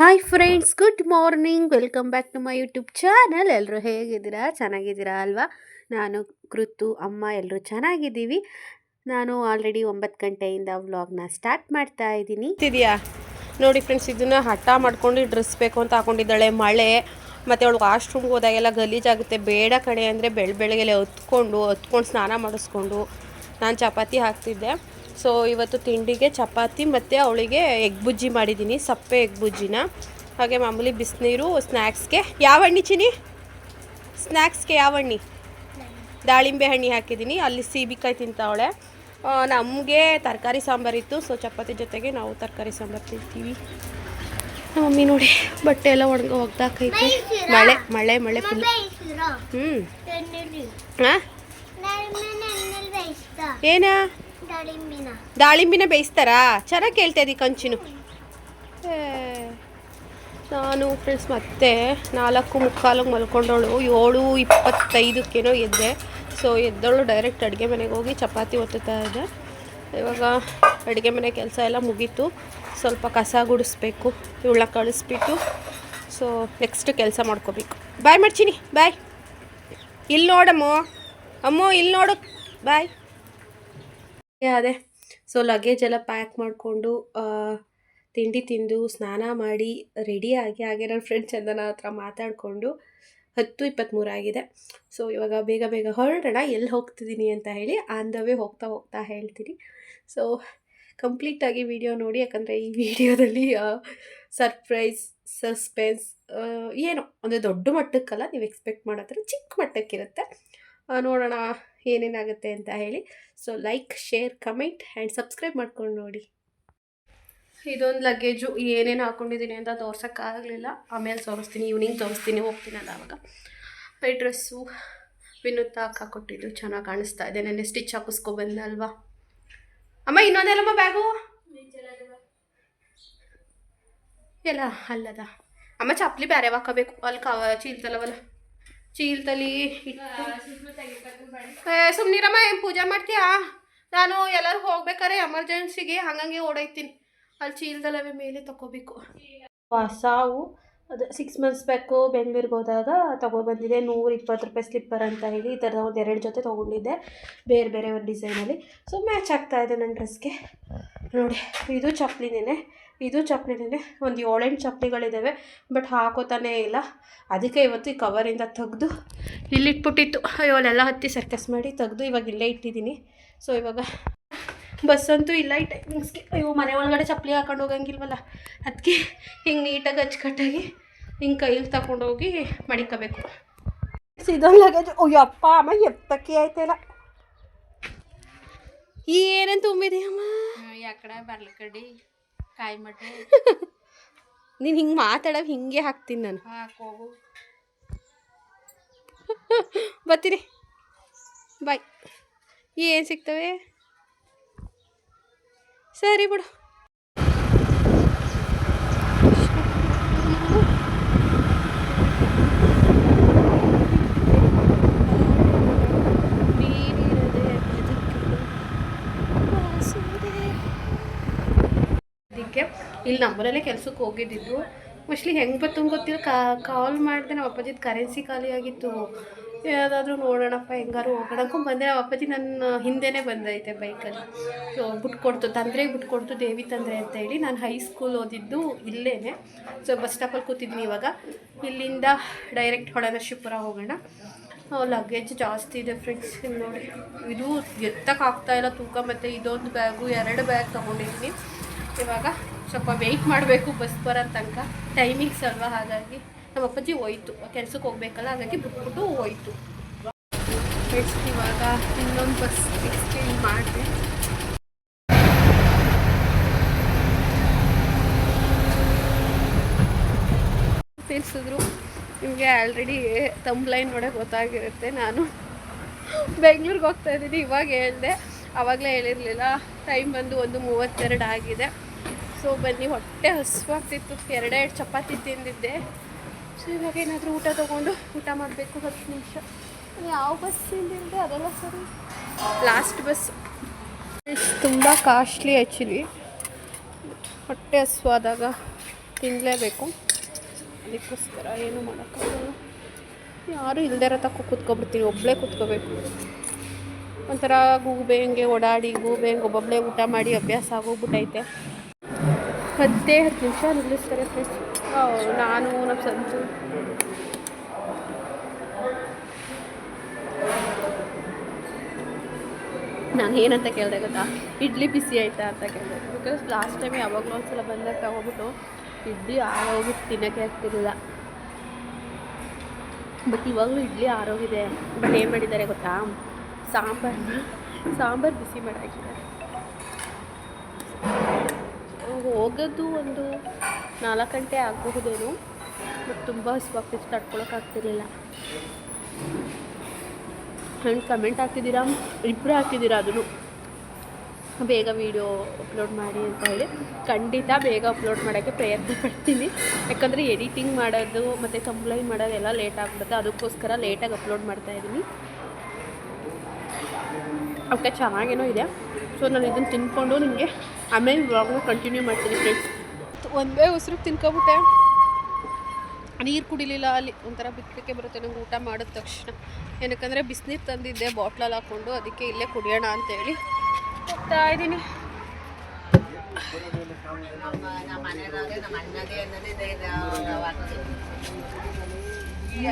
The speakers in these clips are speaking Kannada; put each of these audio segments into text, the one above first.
Hi friends good morning welcome back to my YouTube channel ಎಲ್ಲರೂ ಹೇಗಿದ್ದೀರಾ? ಚೆನ್ನಾಗಿದ್ದೀರಾ ಅಲ್ವಾ? ನಾನು ಕೃತು, ಅಮ್ಮ ಎಲ್ಲರೂ ಚೆನ್ನಾಗಿದ್ದೀವಿ. ನಾನು ಆಲ್ರೆಡಿ ಒಂಬತ್ತು ಗಂಟೆಯಿಂದ ವ್ಲಾಗ್ನ ಸ್ಟಾರ್ಟ್ ಮಾಡ್ತಾ ಇದ್ದೀನಿ. ಇದೆಯಾ ನೋಡಿ ಫ್ರೆಂಡ್ಸ್ ಇದನ್ನ ಹಠ ಮಾಡ್ಕೊಂಡು ಡ್ರೆಸ್ ಬೇಕು ಅಂತ ಹಾಕೊಂಡಿದ್ದಾಳೆ. ಮಳೆ, ಮತ್ತು ಅವಳು ವಾಶ್ರೂಮ್ಗೆ ಹೋದಾಗೆಲ್ಲ ಗಲೀಜಾಗುತ್ತೆ ಬೇಡ ಕಡೆ ಅಂದರೆ ಬೆಳ ಬೆಳಗ್ಗೆಲೆ ಹೊತ್ಕೊಂಡು ಹೊತ್ಕೊಂಡು ಸ್ನಾನ ಮಾಡಿಸ್ಕೊಂಡು ನಾನು ಚಪಾತಿ ಹಾಕ್ತಿದ್ದೆ. ಸೊ ಇವತ್ತು ತಿಂಡಿಗೆ ಚಪಾತಿ ಮತ್ತು ಅವಳಿಗೆ ಎಗ್ ಬುಜ್ಜಿ ಮಾಡಿದ್ದೀನಿ ಸಪ್ಪೆ ಎಗ್ ಬುಜ್ಜಿನ. ಹಾಗೆ ಮಾಮೂಲಿ ಬಿಸಿನೀರು ಸ್ನ್ಯಾಕ್ಸ್ಗೆ ಯಾವ ಹಣ್ಣಿ ಚಿನಿ ಸ್ನ್ಯಾಕ್ಸ್ಗೆ ಯಾವ ಹಣ್ಣಿ? ದಾಳಿಂಬೆ ಹಣ್ಣಿ ಹಾಕಿದ್ದೀನಿ. ಅಲ್ಲಿ ಸೀಬಿಕಾಯಿ ತಿಂತಾವಳೆ. ನಮಗೆ ತರಕಾರಿ ಸಾಂಬಾರಿತ್ತು ಸೊ ಚಪಾತಿ ಜೊತೆಗೆ ನಾವು ತರಕಾರಿ ಸಾಂಬಾರು ತಿಂತೀವಿ. ಮಮ್ಮಿ ನೋಡಿ ಬಟ್ಟೆ ಎಲ್ಲ ಒಣಗ ಒಗ್ದಾಕೈತೆ. ಮಳೆ ಮಳೆ ಮಳೆ ಫುಲ್ ಹ್ಞೂ ಹಾಂ ಏನಾ? ದಾಳಿಂಬಿನ. ಬೇಯಿಸ್ತಾರಾ? ಚೆನ್ನಾಗಿ ಕೇಳ್ತಾ ಇದ್ದೀವಿ ಕಂಚಿನು. ನಾನು ಫ್ರೆಂಡ್ಸ್ ಮತ್ತೆ ನಾಲ್ಕು ಮುಕ್ಕಾಲು ಮಲ್ಕೊಂಡವಳು. ಏಳು, ಇಪ್ಪತ್ತೈದಕ್ಕೇನೋ ಎದ್ದೆ. ಸೊ ಎದ್ದವಳು ಡೈರೆಕ್ಟ್ ಅಡುಗೆ ಮನೆಗೆ ಹೋಗಿ ಚಪಾತಿ ಒತ್ತುತ್ತಾ ಇದ್ದೆ. ಇವಾಗ ಅಡುಗೆ ಮನೆ ಕೆಲಸ ಎಲ್ಲ ಮುಗೀತು. ಸ್ವಲ್ಪ ಕಸ ಗುಡಿಸ್ಬೇಕು ಇವಳ ಕಳಿಸ್ಬಿಟ್ಟು. ಸೊ ನೆಕ್ಸ್ಟ್ ಕೆಲಸ ಮಾಡ್ಕೋಬೇಕು. ಬಾಯ್ ಮಾಡ್ತೀನಿ ಬಾಯ್ ಇಲ್ಲಿ ನೋಡಮ್ಮ. ಅಮ್ಮ, ಇಲ್ಲಿ ನೋಡು. ಬಾಯ್ ಅದೇ. ಸೊ ಲಗೇಜ್ ಎಲ್ಲ ಪ್ಯಾಕ್ ಮಾಡಿಕೊಂಡು ತಿಂಡಿ ತಿಂದು, ಸ್ನಾನ ಮಾಡಿ ರೆಡಿಯಾಗಿ ಹಾಗೆ ನನ್ನ ಫ್ರೆಂಡ್ ಚಂದನ ಹತ್ರ ಮಾತಾಡಿಕೊಂಡು ಹತ್ತು ಇಪ್ಪತ್ತ್ಮೂರು ಆಗಿದೆ. ಸೊ ಇವಾಗ ಬೇಗ ಬೇಗ ಹೊರಡೋಣ. ಎಲ್ಲಿ ಹೋಗ್ತಿದ್ದೀನಿ ಅಂತ ಹೇಳಿ ಆನ್ ದ ವೇ ಹೋಗ್ತಾ ಹೋಗ್ತಾ ಹೇಳ್ತೀನಿ. ಸೊ ಕಂಪ್ಲೀಟಾಗಿ ವಿಡಿಯೋ ನೋಡಿ, ಯಾಕಂದರೆ ಈ ವಿಡಿಯೋದಲ್ಲಿ ಸರ್ಪ್ರೈಸ್ ಸಸ್ಪೆನ್ಸ್ ಏನೋ, ಅಂದರೆ ದೊಡ್ಡ ಮಟ್ಟಕ್ಕಲ್ಲ ನೀವು ಎಕ್ಸ್ಪೆಕ್ಟ್ ಮಾಡೋ ಥರ ಚಿಕ್ಕ ಮಟ್ಟಕ್ಕಿರುತ್ತೆ. ನೋಡೋಣ. ಏನೇನಾಗುತ್ತೆ ಅಂತ ಹೇಳಿ. So like share comment and subscribe ಮಾಡ್ಕೊಂಡು ನೋಡಿ. ಇದೊಂದು ಲಗೇಜು ಏನೇನು ಹಾಕ್ಕೊಂಡಿದ್ದೀನಿ ಅಂತ ತೋರ್ಸೋಕ್ಕಾಗಲಿಲ್ಲ. ಆಮೇಲೆ ತೋರಿಸ್ತೀನಿ ಈವ್ನಿಂಗ್ ತೋರಿಸ್ತೀನಿ ಹೋಗ್ತೀನಲ್ಲ ಆವಾಗ ಈ ಡ್ರೆಸ್ಸು ವಿನುತ್ತ ಹಾಕೊಟ್ಟಿದ್ದು ಚೆನ್ನಾಗಿ ಕಾಣಿಸ್ತಾ ಇದೆ. ನೆನ್ನೆ ಸ್ಟಿಚ್ ಹಾಕಿಸ್ಕೊಬಂದೆ ಅಲ್ವಾ ಅಮ್ಮ ಇನ್ನೊಂದೆಲ್ಲಮ್ಮ ಬ್ಯಾಗು? ಎಲ್ಲ ಅಲ್ಲದ? ಅಮ್ಮ, ಚಪ್ಪಲಿ ಬೇರೆ ಹಾಕೋಬೇಕು? ಅಲ್ಲಿ ಕವ ಚೀಲ್ತಲ್ಲವಲ್ಲ ಚೀಲ್ತಲಿ ಸುಮ್ಮನಿರಮ್ಮ ಏನು ಪೂಜೆ ಮಾಡ್ತೀಯಾ? ನಾನು ಎಲ್ಲರೂ ಹೋಗ್ಬೇಕಾರೆ ಎಮರ್ಜೆನ್ಸಿಗೆ ಹಂಗಂಗೆ ಓಡೈತೀನಿ ಅಲ್ಲಿ ಚೀಲ್ದಲ್ಲವೇ ಮೇಲೆ ತಗೋಬೇಕು ಸಾವು ಅದು ಸಿಕ್ಸ್ ಮಂತ್ಸ್ ಬ್ಯಾಕು ಬೆಂಗಳೂರಿಗೆ ಹೋದಾಗ ತೊಗೊಬಂದಿದೆ ನೂರ ಇಪ್ಪತ್ತು ರೂಪಾಯಿ ಸ್ಲಿಪ್ಪರ್ ಅಂತ ಹೇಳಿ ಈ ಥರದ ಒಂದು ಎರಡು ಜೊತೆ ತೊಗೊಂಡಿದ್ದೆ. ಬೇರೆ ಬೇರೆ ಒಂದು ಡಿಸೈನಲ್ಲಿ ಸೊ ಮ್ಯಾಚ್ ಆಗ್ತಾ ಇದೆ ನನ್ನ ಡ್ರೆಸ್ಗೆ ನೋಡಿ ಇದು ಚಪ್ಪಲಿನೇ ಇದು ಚಪ್ಪಲಿನೇ ಒಂದು ಏಳೆಂಟು ಚಪ್ಪಲಿಗಳಿದ್ದಾವೆ ಬಟ್ ಹಾಕೋತಾನೇ ಇಲ್ಲ. ಅದಕ್ಕೆ ಇವತ್ತು ಈ ಕವರಿಂದ ತೆಗೆದು ಇಲ್ಲಿಟ್ಬಿಟ್ಟಿತ್ತು. ಅಯ್ಯೋ ಅಲ್ಲೆಲ್ಲ ಹತ್ತಿ ಸರ್ಕಸ್ ಮಾಡಿ ತೆಗೆದು ಇವಾಗ ಇಲ್ಲೇ ಇಟ್ಟಿದ್ದೀನಿ. ಸೊ ಇವಾಗ ಬಸ್ ಅಂತೂ ಇಲ್ಲ ಈ ಟೈಮಿಂಗ್ಸ್ಗೆ ಅಯ್ಯೋ ಮನೆ ಒಳಗಡೆ ಚಪ್ಪಲಿ ಹಾಕೊಂಡು ಹೋಗಂಗಿಲ್ವಲ್ಲ? ಅದಕ್ಕೆ ಹಿಂಗೆ ನೀಟಾಗಿ ಅಚ್ಚುಕಟ್ಟಾಗಿ ಹಿಂಗೆ ಕೈಲಿ ತಗೊಂಡೋಗಿ ಮಡಿಕೋಬೇಕು. ಇದೊಂದು ಲಗೇಜ್ ಅಯ್ಯೋ ಅಪ್ಪ ಅಮ್ಮ ಎತ್ತಕ್ಕೆ ಆಯ್ತಲ್ಲ ಏನೇನು ತುಂಬಿದೆಯಮ್ಮ? ಯಾಕಡೆ ಬರ್ಲಕಡಿ ಕಾಯಿ ಮಟ್ಟ ನೀನು ಹಿಂಗೆ ಮಾತಾಡೋ ಹಿಂಗೆ ಹಾಕ್ತೀನಿ ನಾನು. ಬತ್ತಿರಿ ಬರ್ತೀನಿ ಬಾಯ್. ಏನು ಸಿಗ್ತವೆ? ಸರಿ ಬಿಡು. ಇಲ್ಲಿ ನಮ್ಮಲ್ಲೇ ಕೆಲ್ಸಕ್ಕೆ ಹೋಗಿದ್ದಿದ್ದು. ಮೋಸ್ಟ್ಲಿ ಹೆಂಗೆ ಬತ್ತು ಗೊತ್ತಿಲ್ಲ. ಕಾಲ್ ಮಾಡಿದೆ ನಮ್ಮ ಅಪ್ಪಾಜಿದು ಕರೆನ್ಸಿ ಖಾಲಿ ಆಗಿತ್ತು. ಯಾವುದಾದ್ರೂ ನೋಡೋಣಪ್ಪ ಹೆಂಗಾರು ಹೋಗೋಣಕ್ಕು ಬಂದೆ. ನಮ್ಮ ಅಪ್ಪಾಜಿ ನನ್ನ ಹಿಂದೆನೇ ಬಂದೈತೆ ಬೈಕಲ್ಲಿ ಸೊ ಬಿಟ್ಕೊಡ್ತು ತಂದ್ರೆ ಬಿಟ್ಕೊಡ್ತು ದೇವಿ ತಂದ್ರೆ ಅಂತ ಹೇಳಿ ನಾನು ಹೈಸ್ಕೂಲ್ ಓದಿದ್ದು ಇಲ್ಲೇ ಸೊ ಬಸ್ ಸ್ಟಾಪಲ್ಲಿ ಕೂತಿದ್ದೀನಿ ಇವಾಗ. ಇಲ್ಲಿಂದ ಡೈರೆಕ್ಟ್ ಹೊಳೆನರಸೀಪುರ ಹೋಗೋಣ. ಲಗೇಜ್ ಜಾಸ್ತಿ ಇದೆ ಫ್ರೆಂಡ್ಸ್ ನೋಡಿ. ಇದು ಎತ್ತಕ್ಕಾಗ್ತಾಯಿಲ್ಲ ತೂಕ ಮತ್ತು ಇದೊಂದು ಬ್ಯಾಗು ಎರಡು ಬ್ಯಾಗ್ ತೊಗೊಂಡಿದ್ದೀನಿ. ಇವಾಗ ಸ್ವಲ್ಪ ವೆಯ್ಟ್ ಮಾಡಬೇಕು ಬಸ್ ಬರೋ ತನಕ. ಟೈಮಿಂಗ್ಸ್ ಅಲ್ವಾ ಹಾಗಾಗಿ ನಮ್ಮ ಅಪ್ಪಾಜಿ ಹೋಯ್ತು. ಕೆಲ್ಸಕ್ಕೆ ಹೋಗ್ಬೇಕಲ್ಲ, ಹಾಗಾಗಿ ಬಿಟ್ಬಿಟ್ಟು ಹೋಯ್ತು. ನೆಕ್ಸ್ಟ್ ಇವಾಗ ಇನ್ನೊಂದು ಬಸ್ ಎಕ್ಸ್ಚೇಂಜ್ ಮಾಡಿದೆ. ತಿಳಿಸಿದ್ರು. ನಿಮಗೆ ಆಲ್ರೆಡಿ ತಂಬ್ಲೈನ್ ನೋಡೋಕೆ ಗೊತ್ತಾಗಿರುತ್ತೆ ನಾನು. ಬೆಂಗ್ಳೂರಿಗೆ ಹೋಗ್ತಾ ಇದ್ದೀನಿ, ಇವಾಗ ಹೇಳಿದೆ. ಆವಾಗಲೇ ಹೇಳಿರಲಿಲ್ಲ ಟೈಮ್ ಬಂದು ಒಂದು ಮೂವತ್ತೆರಡು ಆಗಿದೆ. ಸೊ ಬನ್ನಿ, ಹೊಟ್ಟೆ ಹಸುವಾಗ್ತಿತ್ತು ಎರಡೆರಡು ಚಪಾತಿ ತಿಂದಿದ್ದೆ. ಸೊ ಇವಾಗ ಏನಾದರೂ ಊಟ ತೊಗೊಂಡು ಊಟ ಮಾಡಬೇಕು, ಹತ್ತು ನಿಮಿಷ. ಯಾವ ಬಸ್ ತಿಂದಿದ್ದೆ ಅದೆಲ್ಲ ಸರಿ. ಲಾಸ್ಟ್ ಬಸ್ ತುಂಬ ಕಾಸ್ಟ್ಲಿ ಆ್ಯಕ್ಚುಲಿ ಹೊಟ್ಟೆ ಹಸುವಾದಾಗ ತಿನ್ನಲೇಬೇಕು ಅದಕ್ಕೋಸ್ಕರ ಏನು ಮಾಡೋಕ್ಕಾಗಲ್ಲ. ಯಾರು ಇಲ್ದೇ ತಕ್ಕ ಕೂತ್ಕೊಬಿಡ್ತೀನಿ ಒಬ್ಬಳೇ ಕೂತ್ಕೋಬೇಕು. ಒಂಥರ ಗೂಬೆ ಹಂಗೆ ಓಡಾಡಿ ಗೂಬೆ ಹಂಗೆ ಒಬ್ಬೊಬ್ಬಳೇ ಊಟ ಮಾಡಿ ಅಭ್ಯಾಸ ಆಗೋಗ್ಬಿಟ್ಟೈತೆ. ಹತ್ತೇ ಹತ್ತು ನಿಮಿಷ ನಿಲ್ಲಿಸ್ತಾರೆ ಫ್ರೆಂಡ್ಸ್ ನಾನು ನಮ್ಮ ಸಂತು ನಾನು ಏನಂತ ಕೇಳಿದೆ ಗೊತ್ತಾ? ಇಡ್ಲಿ ಬಿಸಿ ಆಯ್ತಾ ಅಂತ ಕೇಳಿದೆ. ಬಿಕಾಸ್ ಲಾಸ್ಟ್ ಟೈಮ್ ಯಾವಾಗಲೂ ಒಂದ್ಸಲ ಬಂದಾಗ ತಗೊಬಿಟ್ಟು ಇಡ್ಲಿ ಆರೋಗ್ಬಿಟ್ಟು ತಿನ್ನೋಕ್ಕೆ ಆಗ್ತಿರಲಿಲ್ಲ. ಬಟ್ ಇವಾಗಲೂ ಇಡ್ಲಿ ಆರೋಗಿದೆ ಬಟ್ ಏನು ಮಾಡಿದ್ದಾರೆ ಗೊತ್ತಾ? ಸಾಂಬಾರ್ ಸಾಂಬಾರು ಬಿಸಿ ಮಾಡಾಕಿದ್ದಾರೆ ಹೋಗೋದು ಒಂದು ನಾಲ್ಕು ಗಂಟೆ ಆಗಬಹುದೇನು ಬಟ್ ತುಂಬ ಹಸುವಾಗ್ತಿತ್ತು ತಡ್ಕೊಳಕ್ಕಾಗ್ತಿರ್ಲಿಲ್ಲ ಹಣ್ಣು ಕಮೆಂಟ್ ಹಾಕಿದ್ದೀರಾ? ಇಬ್ಬರು ಹಾಕಿದ್ದೀರಾ ಅದನ್ನು? ಬೇಗ ವೀಡಿಯೋ ಅಪ್ಲೋಡ್ ಮಾಡಿ ಅಂತ ಹೇಳಿ. ಖಂಡಿತ ಬೇಗ ಅಪ್ಲೋಡ್ ಮಾಡೋಕ್ಕೆ ಪ್ರಯತ್ನ ಪಡ್ತೀನಿ ಯಾಕಂದರೆ ಎಡಿಟಿಂಗ್ ಮಾಡೋದು, ಮತ್ತು ಕಂಪ್ಲೈಂಟ್ ಮಾಡೋದೆಲ್ಲ ಲೇಟ್ ಆಗ್ಬಿಡುತ್ತೆ. ಅದಕ್ಕೋಸ್ಕರ ಲೇಟಾಗಿ ಅಪ್ಲೋಡ್ ಮಾಡ್ತಾಯಿದ್ದೀನಿ ಅವಕ್ಕೆ ಚೆನ್ನಾಗೇನೋ ಇದೆ. ಸೊ ನಾನು ಇದನ್ನು ತಿನ್ಕೊಂಡು ನಿಮಗೆ ಆಮೇಲೆ ವ್ಲಾಗ್ನ ಕಂಟಿನ್ಯೂ ಮಾಡ್ತೀನಿ ಫ್ರೆಂಡ್ಸ್ ಒಂದೇ ಉಸಿರು ತಿನ್ಕೊಬಿಟ್ಟೆ ನೀರು ಕುಡಿಲಿಲ್ಲ ಅಲ್ಲಿ. ಒಂಥರ ಬಿತ್ತಲಿಕ್ಕೆ ಬರುತ್ತೆ ನಂಗೆ ಊಟ ಮಾಡಿದ ತಕ್ಷಣ. ಏನಕ್ಕಂದರೆ ಬಿಸಿನೀರು ತಂದಿದ್ದೆ ಬಾಟ್ಲಲ್ಲಿ ಹಾಕ್ಕೊಂಡು ಅದಕ್ಕೆ ಇಲ್ಲೇ ಕುಡಿಯೋಣ ಅಂತೇಳಿ. ಹೋಗ್ತಾ ಇದ್ದೀನಿ.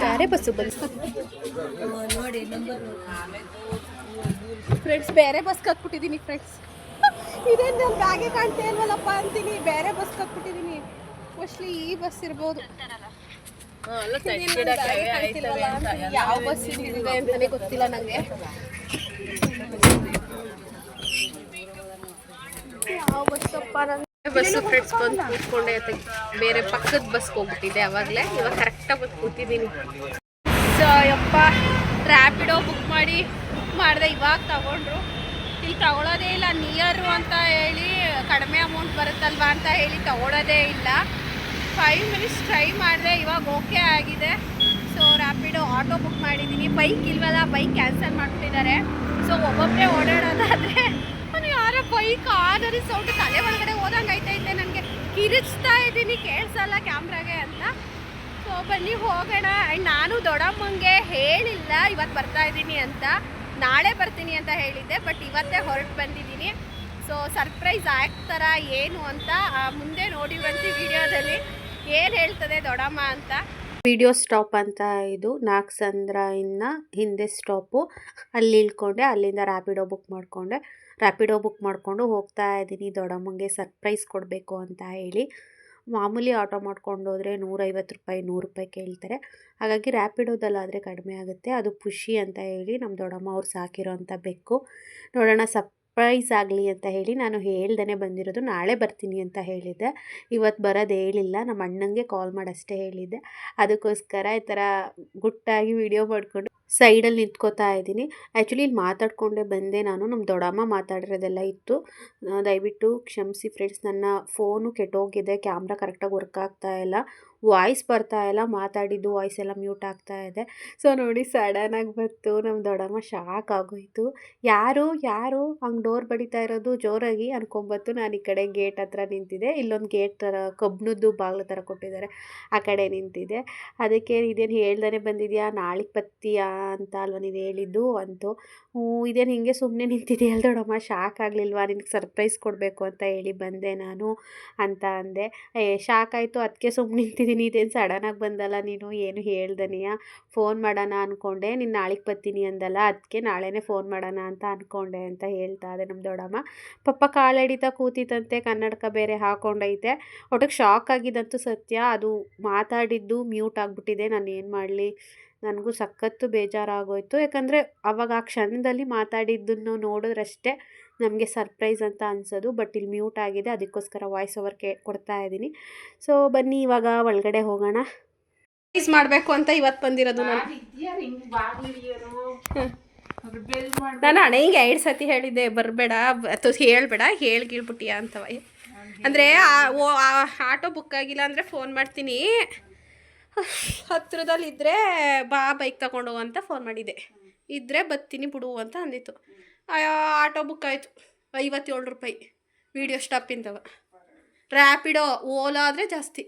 ಬೇರೆ ಬಸ್ಸು ಬಂದು. ಫ್ರೆಂಡ್ಸ್ ಬೇರೆ ಬಸ್ ಕತ್ಬಿಟ್ಟಿದ್ದೀನಿ ಫ್ರೆಂಡ್ಸ್ ಇದೇನು ನನ್ನ ಬ್ಯಾಗೆ ಕಾಣ್ತಾ ಇಲ್ವಲ್ಲಪ್ಪ ಅಂತೀನಿ. ಬೇರೆ ಬಸ್ ಕತ್ಬಿಟ್ಟಿದ್ದೀನಿ ಮೋಸ್ಟ್ಲಿ ಈ ಬಸ್ ಇರ್ಬೋದು. ನನ್. ಯಾವ ಬಸ್ ಇದೆ ಅಂತಾನೆ ಗೊತ್ತಿಲ್ಲ ನನಗೆ ಯಾವ ಬಸ್ಸಪ್ಪ ಬಸ್ಸು ಫ್ರೆಂಡ್ಸ್ ಬಂದು ಕೂತ್ಕೊಂಡೆ ಬೇರೆ ಪಕ್ಕದ ಬಸ್ಗೆ ಹೋಗ್ಬಿಟ್ಟಿದೆ ಅವಾಗಲೇ. ಇವಾಗ ಕರೆಕ್ಟಾಗಿ ಬಂದು ಕೂತಿದ್ದೀನಿ. ಸೊ ಯಪ್ಪ ರ್ಯಾಪಿಡೋ ಬುಕ್ ಮಾಡಿ. ಮಾಡಿದೆ, ಇವಾಗ ತಗೊಂಡ್ರು. ಇಲ್ಲಿ ತಗೊಳ್ಳೋದೇ ಇಲ್ಲ ನಿಯರು ಅಂತ ಹೇಳಿ ಕಡಿಮೆ ಅಮೌಂಟ್ ಬರುತ್ತಲ್ವ ಅಂತ ಹೇಳಿ ತಗೊಳ್ಳೋದೇ ಇಲ್ಲ. ಫೈವ್ ಮಿನಿಟ್ಸ್ ಟ್ರೈ ಮಾಡಿದೆ, ಇವಾಗ ಓಕೆ ಆಗಿದೆ. ಸೊ ರ್ಯಾಪಿಡೋ ಆಟೋ ಬುಕ್ ಮಾಡಿದ್ದೀನಿ ಬೈಕ್ ಇಲ್ವಲ್ಲ ಬೈಕ್ ಕ್ಯಾನ್ಸಲ್ ಮಾಡ್ತಿದ್ದಾರೆ ಸೊ ಒಬ್ಬೊಬ್ಬರೇ ಓಡಾಡೋದಾದರೆ ನಾನು ಯಾರೋ ಬೈಕ್ ಆದರಿ ಸೌಂಡ್ ತಲೆ ಒಳಗಡೆ ಹೋದಂಗೆ ಐತೈತೆ ನನಗೆ. ಕಿರಿಚ್ತಾ ಇದ್ದೀನಿ, ಕೇಳಿಸಲ್ಲ ಕ್ಯಾಮ್ರಾಗೆ ಅಂತ. ಸೊ ಬನ್ನಿ ಹೋಗೋಣ. ಆ್ಯಂಡ್ ನಾನು ದೊಡ್ಡಮ್ಮಂಗೆ ಹೇಳಿಲ್ಲ ಇವತ್ತು ಬರ್ತಾ ಇದ್ದೀನಿ ಅಂತ. ನಾಳೆ ಬರ್ತೀನಿ ಅಂತ ಹೇಳಿದ್ದೆ ಬಟ್ ಇವತ್ತೇ ಹೊರಟು ಬಂದಿದ್ದೀನಿ. ಸೊ ಸರ್ಪ್ರೈಸ್ ಆಗ್ತಾರ ಏನು ಅಂತ ಮುಂದೆ ಮುಂದೆ ನೋಡಿವಂತಿ ವಿಡಿಯೋದಲ್ಲಿ. ಏನು ಹೇಳ್ತದೆ ದೊಡಮ್ಮ ಅಂತ. ವಿಡಿಯೋ ಸ್ಟಾಪ್ ಅಂತ ಇದು, ನಾಗಸಂದ್ರ ಇನ್ನ ಹಿಂದೆ ಸ್ಟಾಪು. ಅಲ್ಲಿ ಇಳ್ಕೊಂಡೆ, ಅಲ್ಲಿಂದ ರ್ಯಾಪಿಡೋ ಬುಕ್ ಮಾಡಿಕೊಂಡೆ. ರ್ಯಾಪಿಡೋ ಬುಕ್ ಮಾಡಿಕೊಂಡು ಹೋಗ್ತಾ ಇದ್ದೀನಿ ದೊಡ್ಡಮ್ಮಂಗೆ ಸರ್ಪ್ರೈಸ್ ಕೊಡಬೇಕು ಅಂತ ಹೇಳಿ. ಮಾಮೂಲಿ ಆಟೋ ಮಾಡ್ಕೊಂಡು ಹೋದರೆ ನೂರೈವತ್ತು ರೂಪಾಯಿ, ನೂರು ರೂಪಾಯಿ ಕೇಳ್ತಾರೆ. ಹಾಗಾಗಿ ರ್ಯಾಪಿಡೋದಲ್ಲಾದರೆ ಕಡಿಮೆ ಆಗುತ್ತೆ. ಅದು ಖುಷಿ ಅಂತ ಹೇಳಿ ನಮ್ಮ ದೊಡ್ಡಮ್ಮ ಅವ್ರು ಸಾಕಿರೋ ಅಂಥ ಬೆಕ್ಕು. ನೋಡೋಣ ಸರ್ಪ್ರೈಸ್ ಆಗಲಿ ಅಂತ ಹೇಳಿ ನಾನು ಹೇಳ್ದೇ ಬಂದಿರೋದು, ನಾಳೆ ಬರ್ತೀನಿ ಅಂತ ಹೇಳಿದ್ದೆ. ಇವತ್ತು ಬರೋದು ಹೇಳಿಲ್ಲ ನಮ್ಮ ಅಣ್ಣಂಗೆ ಕಾಲ್ ಮಾಡಷ್ಟೇ ಹೇಳಿದ್ದೆ. ಅದಕ್ಕೋಸ್ಕರ ಈ ಥರ ಗುಟ್ಟಾಗಿ ವಿಡಿಯೋ ಮಾಡಿಕೊಂಡು ಸೈಡಲ್ಲಿ ನಿಂತ್ಕೋತಾ ಇದ್ದೀನಿ. ಆ್ಯಕ್ಚುಲಿ ಇಲ್ಲಿ ಮಾತಾಡ್ಕೊಂಡೇ ಬಂದೆ ನಾನು. ನಮ್ಮ ದೊಡ್ಡಮ್ಮ ಮಾತಾಡಿರೋದೆಲ್ಲ ಇತ್ತು. ದಯವಿಟ್ಟು ಕ್ಷಮಿಸಿ ಫ್ರೆಂಡ್ಸ್, ನನ್ನ ಫೋನು ಕೆಟ್ಟೋಗಿದೆ, ಕ್ಯಾಮ್ರಾ ಕರೆಕ್ಟಾಗಿ ವರ್ಕ್ ಆಗ್ತಾ ಇಲ್ಲ. ವಾಯ್ಸ್ ಬರ್ತಾ ಇಲ್ಲ, ಮಾತಾಡಿದ್ದು ವಾಯ್ಸ್ ಎಲ್ಲ ಮ್ಯೂಟ್ ಆಗ್ತಾ ಇದೆ. ಸೊ ನೋಡಿ ಸಡನ್ನಾಗಿ ಬಂತು ನಮ್ಮ ದೊಡ್ಡಮ್ಮ ಶಾಕ್ ಆಗೋಯಿತು. ಯಾರು ಯಾರು? ಹಂಗೆ ಡೋರ್ ಬಡಿತಾ ಇರೋದು ಜೋರಾಗಿ ಅನ್ಕೊಂಬತ್ತು. ನಾನು ಈ ಕಡೆ ಗೇಟ್ ಹತ್ರ ನಿಂತಿದ್ದೆ. ಇಲ್ಲೊಂದು ಗೇಟ್ ಥರ ಕಬ್ಬಿಣದ್ದು ಬಾಗಿಲು ಥರ ಕೊಟ್ಟಿದ್ದಾರೆ. ಆ ಕಡೆ ನಿಂತಿದೆ ಅದಕ್ಕೆ ಇದೇನು ಹೇಳ್ದೇ ಬಂದಿದ್ಯಾ? ನಾಳೆಗೆ ಬತ್ತೀಯಾ ಅಂತ ಅಲ್ವಾ ನೀನು ಹೇಳಿದ್ದು ಅಂತು. ಹ್ಞೂ ಇದೇನು ಹಿಂಗೆ ಸುಮ್ಮನೆ ನಿಂತಿದೆಯಲ್ಲ ದೊಡ್ಡಮ್ಮ? ಶಾಕ್ ಆಗಲಿಲ್ವಾ? ನಿನಗೆ ಸರ್ಪ್ರೈಸ್ ಕೊಡಬೇಕು ಅಂತ ಹೇಳಿ ಬಂದೆ ನಾನು ಅಂತ ಅಂದೆ. ಶಾಕ್ ಆಯಿತು. ಅದಕ್ಕೆ ಸುಮ್ಮನೆ ನಿಂತಿದ್ದೀನಿ ಇದೇನು ಸಡನ್ನಾಗಿ ಬಂದಲ್ಲ ನೀನು, ಏನು ಹೇಳ್ದನಿಯ? ಫೋನ್ ಮಾಡೋಣ ಅಂದ್ಕೊಂಡೆ ನೀನು ನಾಳೆಗೆ ಬರ್ತೀನಿ ಅಂದಲ್ಲ ಅದಕ್ಕೆ ನಾಳೆನೇ ಫೋನ್ ಮಾಡೋಣ ಅಂತ ಅಂದ್ಕೊಂಡೆ ಅಂತ ಹೇಳ್ತಾ ಇದೆ ನಮ್ಮ ದೊಡ್ಡಮ್ಮ. ಪಪ್ಪ ಕಾಲೆಡಿತಾ ಕೂತಿತಂತೆ ಕನ್ನಡಕ ಬೇರೆ ಹಾಕೊಂಡೈತೆ. ಒಟ್ಟಿಗೆ ಶಾಕ್ ಆಗಿದ್ದಂತೂ ಸತ್ಯ, ಅದು ಮಾತಾಡಿದ್ದು ಮ್ಯೂಟ್ ಆಗಿಬಿಟ್ಟಿದೆ, ನಾನು ಏನು ಮಾಡಲಿ? ನನಗೂ ಸಖತ್ತು ಬೇಜಾರಾಗೋಯಿತು. ಯಾಕಂದರೆ, ಅವಾಗ ಆ ಕ್ಷಣದಲ್ಲಿ ಮಾತಾಡಿದ್ದನ್ನು ನೋಡಿದ್ರಷ್ಟೇ ನಮಗೆ ಸರ್ಪ್ರೈಸ್ ಅಂತ ಅನ್ಸೋದು ಬಟ್ ಇಲ್ಲಿ ಮ್ಯೂಟ್ ಆಗಿದೆ. ಅದಕ್ಕೋಸ್ಕರ ವಾಯ್ಸ್ ಓವರ್ ಕೇ ಕೊಡ್ತಾ ಇದ್ದೀನಿ. ಸೊ ಬನ್ನಿ ಇವಾಗ ಒಳಗಡೆ ಹೋಗೋಣ. ಪ್ಲೀಸ್ ಮಾಡಬೇಕು ಅಂತ ಇವತ್ತು ಬಂದಿರೋದು ನಾನು. ನಾನು ಹಿಂಗೆ ಎರಡು ಸತಿ ಹೇಳಿದ್ದೆ ಬರಬೇಡ ಅಥವಾ ಹೇಳಬೇಡ ಹೇಳಿ ಅಂತ. ಅಂತವ ಅಂದರೆ ಆಟೋ ಬುಕ್ ಆಗಿಲ್ಲ ಅಂದರೆ ಫೋನ್ ಮಾಡ್ತೀನಿ. ಹತ್ರದಲ್ಲಿದ್ದರೆ ಬಾ ಬೈಕ್ ತಗೊಂಡು ಅಂತ ಫೋನ್ ಮಾಡಿದ್ದೆ. ಇದ್ದರೆ ಬರ್ತೀನಿ ಬಿಡು ಅಂತ ಅಂದಿತ್ತು. ಆಟೋ ಬುಕ್ ಆಯಿತು. ಐವತ್ತೇಳು ರೂಪಾಯಿ. ವೀಡಿಯೋ ಸ್ಟಾಪಿಂದವ ರ್ಯಾಪಿಡೋ ಓಲಾ ಆದರೆ ಜಾಸ್ತಿ.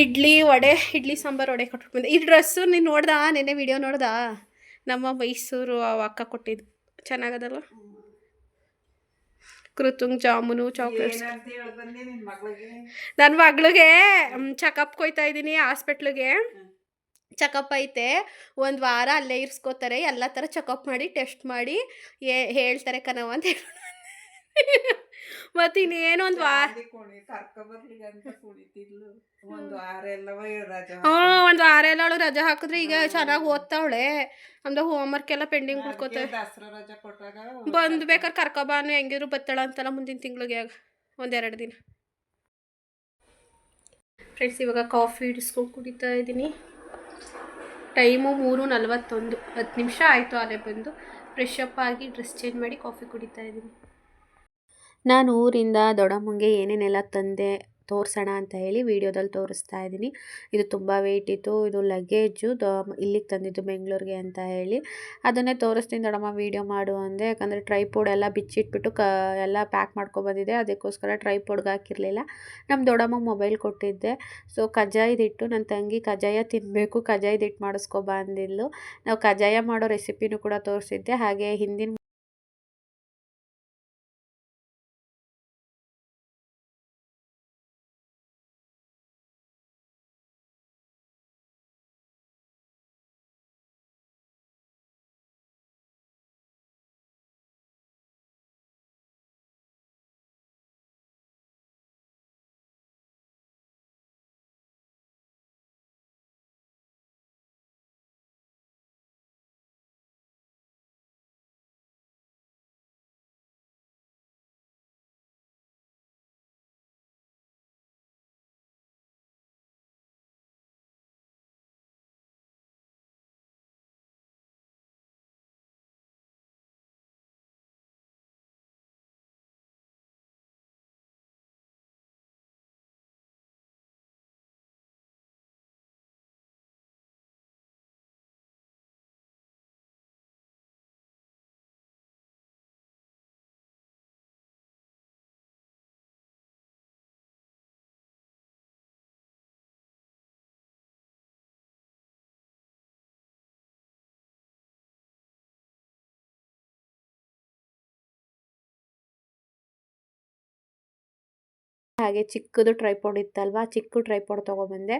ಇಡ್ಲಿ ವಡೆ ಇಡ್ಲಿ ಸಾಂಬಾರು ವಡೆ ಕೊಟ್ಬಿಟ್ಟು ಬಂದೆ. ಈ ಡ್ರೆಸ್ಸು ನೀನು ನೋಡ್ದಾ? ನೆನ್ನೆ ವಿಡಿಯೋ ನೋಡ್ದಾ? ನಮ್ಮ ಮೈಸೂರು ಅವ ಅಕ್ಕ ಕೊಟ್ಟಿದ್ದು ಚೆನ್ನಾಗದಲ್ಲ ಕೃತುಂಗ್ ಜಾಮೂನು ಚಾಕ್ಲೇಟ್ಸ್ ನನ್ನ ಮಗಳಿಗೆ? ಚೆಕಪ್ ಕೊಯ್ತಾ ಇದ್ದೀನಿ ಹಾಸ್ಪಿಟ್ಲಿಗೆ ಚೆಕಪ್ ಐತೆ ಒಂದು ವಾರ ಅಲ್ಲೇ ಇರಿಸ್ಕೋತಾರೆ ಎಲ್ಲ ಥರ ಚೆಕಪ್ ಮಾಡಿ ಟೆಸ್ಟ್ ಮಾಡಿ ಏ ಹೇಳ್ತಾರೆ ಕಣವ ಅಂತ ಹೇಳಿ. ಮತ್ತು ಇನ್ನೇನು ಒಂದು ವಾರ ಹ್ಞೂ ಒಂದು ವಾರ ಎಲ್ಲ ಅವಳು ರಜಾ ಹಾಕಿದ್ರೆ ಈಗ ಚೆನ್ನಾಗಿ ಓದ್ತಾವಳೆ. ಅಂದ್ರೆ ಹೋಮ್ವರ್ಕ್ ಎಲ್ಲ ಪೆಂಡಿಂಗ್ ಕುಡ್ಕೋತ ಬಂದು ಬೇಕಾದ್ರೆ ಕರ್ಕೊಬಾನು ಹೆಂಗಿದ್ರು ಬತ್ತಳ ಅಂತಲ್ಲ ಮುಂದಿನ ತಿಂಗಳಿಗೆ ಒಂದೆರಡು ದಿನ. ಫ್ರೆಂಡ್ಸ್ ಇವಾಗ ಕಾಫಿ ಇಡಿಸ್ಕೊಂಡು ಕುಡಿತಾ ಇದ್ದೀನಿ. ಟೈಮು ಮೂರು ನಲ್ವತ್ತೊಂದು. ಹತ್ತು ನಿಮಿಷ ಆಯಿತು ಅಲ್ಲೇ ಬಂದು ಫ್ರೆಶ್ ಅಪ್ ಆಗಿ ಡ್ರೆಸ್ ಚೇಂಜ್ ಮಾಡಿ ಕಾಫಿ ಕುಡಿತಾ ಇದ್ದೀನಿ. ನಾನು ಊರಿಂದ ದೊಡ್ಡಮ್ಮಂಗೆ ಏನೇನೆಲ್ಲ ತಂದೆ ತೋರಿಸೋಣ ಅಂತ ಹೇಳಿ ವಿಡಿಯೋದಲ್ಲಿ ತೋರಿಸ್ತಾ ಇದ್ದೀನಿ. ಇದು ತುಂಬ ವೆಯ್ಟ್ ಇತ್ತು. ಇದು ಲಗೇಜು ದ, ಇಲ್ಲಿಗೆ ತಂದಿದ್ದು ಬೆಂಗಳೂರಿಗೆ ಅಂತ ಹೇಳಿ. ಅದನ್ನೇ ತೋರಿಸ್ತೀನಿ ದೊಡ್ಡಮ್ಮ ವೀಡಿಯೋ ಮಾಡು ಅಂದೆ. ಯಾಕಂದರೆ ಟ್ರೈಪೋಡ್ ಎಲ್ಲ ಬಿಚ್ಚಿಟ್ಬಿಟ್ಟು ಕ, ಎಲ್ಲ ಪ್ಯಾಕ್ ಮಾಡ್ಕೊಬಂದಿದೆ ಅದಕ್ಕೋಸ್ಕರ ಟ್ರೈಪೋಡ್ಗೆ ಹಾಕಿರಲಿಲ್ಲ. ನಮ್ಮ ದೊಡ್ಡಮ್ಮ ಮೊಬೈಲ್ ಕೊಟ್ಟಿದ್ದೆ. ಸೊ ಕಜ್ಜಾಯದಿಟ್ಟು ನನ್ನ ತಂಗಿ ಕಜ್ಜಾಯ ತಿನ್ನಬೇಕು ಕಜ್ಜಾಯದಿಟ್ಟು ಮಾಡಿಸ್ಕೊಬಂದಿಲ್ಲು ನಾವು ಕಜ್ಜಾಯ ಮಾಡೋ ರೆಸಿಪಿನೂ ಕೂಡ ತೋರಿಸಿದ್ದೆ. ಹಾಗೆ ಹಿಂದಿನ ಹಾಗೆ ಚಿಕ್ಕದು ಟ್ರೈಪಾಡ್ ಇತ್ತಲ್ವ? ಚಿಕ್ಕ ಟ್ರೈಪಾಡ್ ತೊಗೊಬಂದೆ